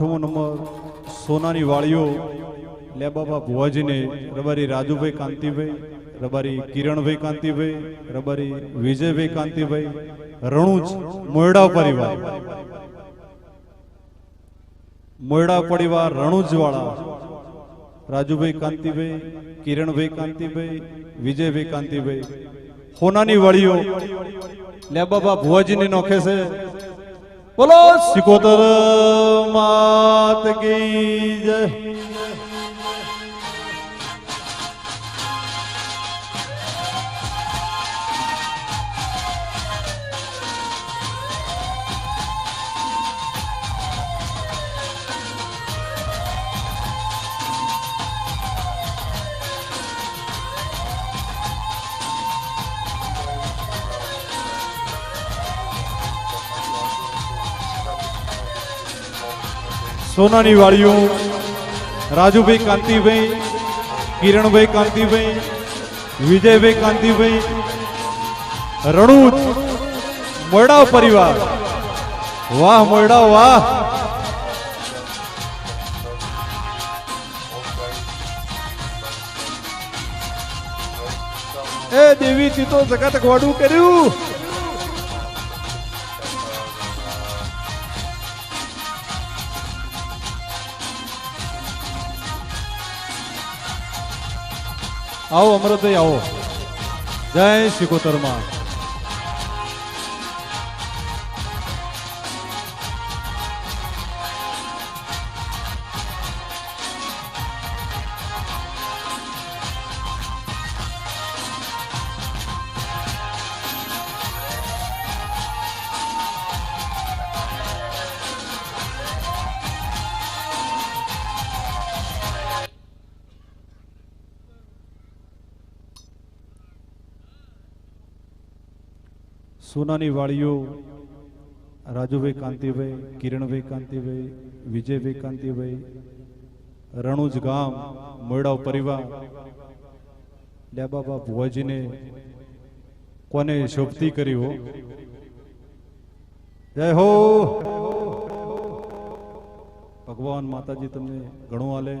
Number સોનાની વાળીઓ લેબાબા ભુવાજીને, રબારી રાજુભાઈ કાંતિભાઈ, રબારી કિરણભાઈ કાંતિભાઈ, રબારી વિજયભાઈ કાંતિભાઈ, રણુજ મોયડા પરિવાર. મોયડા પરિવાર રણુજવાળા, રાજુભાઈ કાંતિભાઈ, કિરણભાઈ કાંતિભાઈ, વિજયભાઈ કાંતિભાઈ. હોનાની વાળીઓ લેબાબા ભુવાજીની નોખે છે. બોલો. સિકોતર માત કી જય. સોનાની વાળીઓ રાજુભાઈ કાંતિભાઈ, કિરણભાઈ કાંતિભાઈ, વિજયભાઈ કાંતિભાઈ, રણુજ મોરડા પરિવાર. વાહ મોરડા વાહ. એ દેવી, તી તો જગત ગોડું કર્યું. આવો અમૃતભાઈ આવો. જય શિકોતરમાં સોનાની વાળીઓ રાજુભાઈ કાંતિભાઈ કિરણભાઈ કાંતિભાઈ વિજયભાઈ કાંતિભાઈ, રણુજ ગામ મોયડાવ પરિવાર, ડાબાબા ભુવાજીને કોને શોભતી કરી હો? જય હો! ભગવાન માતાજી તમને ઘણું આલે.